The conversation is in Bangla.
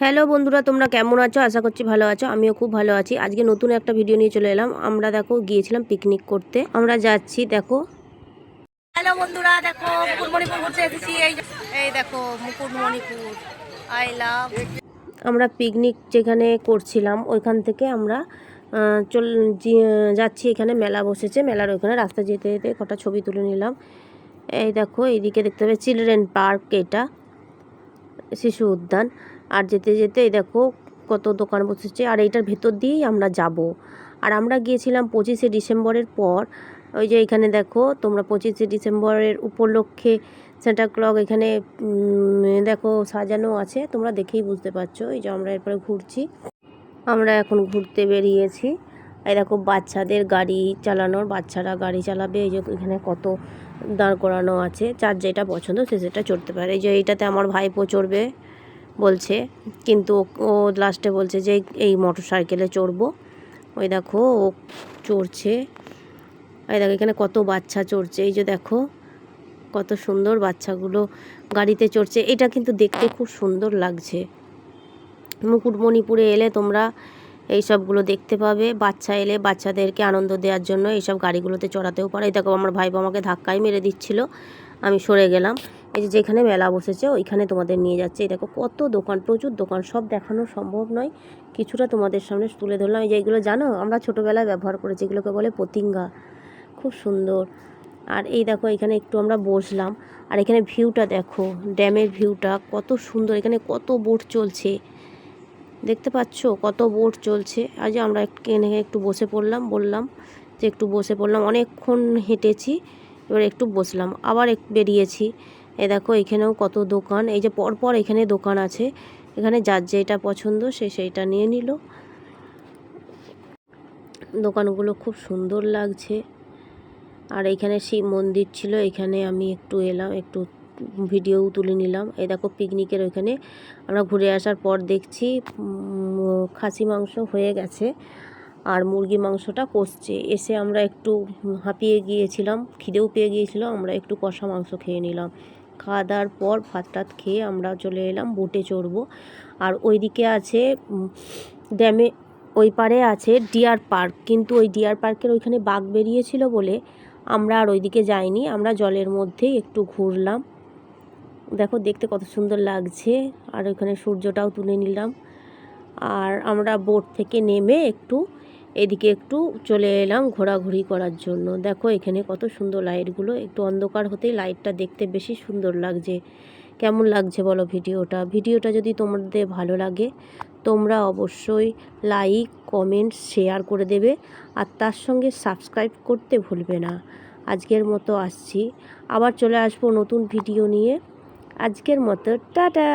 হ্যালো বন্ধুরা তোমরা কেমন আছো? আশা করছি ভালো আছো। আমিও খুব ভালো আছি। আজকে নতুন একটা ভিডিও নিয়ে চলে এলাম। আমরা দেখো গিয়েছিলাম পিকনিক করতে। আমরা যাচ্ছি দেখো। হ্যালো বন্ধুরা দেখো মুকুটমণিপুর ঘুরতে এসেছি। এই এই দেখো মুকুটমণিপুর। আই লাভ আমরা পিকনিক যেখানে করছিলাম ওইখান থেকে আমরা চল যাচ্ছি এখানে। মেলা বসেছে। মেলার ওইখানে রাস্তা যেতে যেতে কটা ছবি তুলে নিলাম। এই দেখো এইদিকে দেখতে হবে চিলড্রেন পার্ক এটা। শিশু উদ্যান। আর যেতে যেতে দেখো কত দোকান বসেছে। আর এইটার ভেতর দিয়েই আমরা যাব। আর আমরা গিয়েছিলাম পঁচিশে ডিসেম্বরের পর। ওই যে এখানে দেখো, তোমরা পঁচিশে ডিসেম্বরের উপলক্ষে সেন্টা ক্লক এখানে দেখো সাজানো আছে। তোমরা দেখেই বুঝতে পারছ। এই যে আমরা এরপরে ঘুরছি। আমরা এখন ঘুরতে বেরিয়েছি। এই দেখো বাচ্চাদের গাড়ি চালানোর, বাচ্চারা গাড়ি চালাবে। এই যে এখানে কত দাঁড় করানো আছে। যার যেটা পছন্দ সে সেটা চড়তে পারে। এই যে এইটাতে আমার ভাইপো চড়বে। বলছে, কিন্তু ও- লাস্টে বলছে যে এই মোটর সাইকেলে চড়বো। ওই দেখো ও চড়ছে। এই দেখো এখানে কত বাচ্চা চড়ছে। এই যে দেখো কত সুন্দর বাচ্চাগুলো গাড়িতে চড়ছে। এটা কিন্তু দেখতে খুব সুন্দর লাগছে। মুকুটমণিপুরে এলে তোমরা এই সবগুলো দেখতে পাবে। বাচ্চা এলে বাচ্চাদেরকে আনন্দ দেওয়ার জন্য এইসব গাড়িগুলোতে চড়াতেও পারে। এই দেখো আমার ভাই আমাকে ধাক্কাই মেরে দিচ্ছিল। আমি সরে গেলাম। এই যে যেখানে মেলা বসেছে, ওইখানে তোমাদের নিয়ে যাচ্ছে। এই দেখো কত দোকান, প্রচুর দোকান, সব দেখানো সম্ভব নয়। কিছুটা তোমাদের সামনে তুলে ধরলাম। এই যে এইগুলো জানো, আমরা ছোটোবেলায় ব্যবহার করেছি এগুলোকে বলে পতিঙ্গা খুব সুন্দর। আর এই দেখো, এখানে একটু আমরা বসলাম। আর এখানে ভিউটা দেখো, ড্যামের ভিউটা কত সুন্দর। এখানে কত বোট চলছে। দেখতে পাচ্ছ? কত বোট চলছে। আজ আমরা এখানে একটু বসে পড়লাম, বললাম যে একটু বসে পড়লাম। অনেকক্ষণ হেঁটেছি। এবার একটু বসলাম, আবার এক, বেরিয়েছি। এ দেখো এখানেও কত দোকান, এই যে পরপর এখানে দোকান আছে। এখানে যার যেটা পছন্দ সে সেইটা নিয়ে নিল। দোকানগুলো খুব সুন্দর লাগছে। আর এখানে শিব মন্দির ছিল, এখানে আমি একটু এলাম, একটু ভিডিও তুলে নিলাম। এই দেখো পিকনিকের ওইখানে আমরা ঘুরে আসার পর দেখছি খাসি মাংস হয়ে গেছে। আর মুরগি মাংসটা কষছে। এসে আমরা একটু হাঁপিয়ে গিয়েছিলাম, খিদেও পেয়ে গিয়েছিল, আমরা একটু কষা মাংস খেয়ে নিলাম। খাওয়া দাওয়ার পর ভাত টাত খেয়ে আমরা চলে এলাম বোটে চড়বো। আর ওইদিকে আছে ড্যামে, ওই পারে আছে ডিয়ার পার্ক। কিন্তু ওই ডিয়ার পার্কের ওইখানে বাঘ বেরিয়েছিল বলে আমরা আর ওইদিকে যাইনি, আমরা জলের মধ্যেই একটু ঘুরলাম। দেখো, দেখতে কত সুন্দর লাগছে। আর ওইখানে সূর্যটাও তুলে নিলাম। আর আমরা বোট থেকে নেমে একটু এদিকে একটু চলে এলাম ঘোরাঘুরি করার জন্য। দেখো, এখানে কত সুন্দর লাইটগুলো। একটু অন্ধকার হতেই লাইটটা দেখতে বেশি সুন্দর লাগছে। কেমন লাগছে বলো ভিডিওটা? ভিডিওটা যদি তোমাদের ভালো লাগে, তোমরা অবশ্যই লাইক, কমেন্ট, শেয়ার করে দেবে। আর তার সঙ্গে সাবস্ক্রাইব করতে ভুলবে না। আজকের মতো আসছি। আবার চলে আসব নতুন ভিডিও নিয়ে। আজকের মতো, টাটা!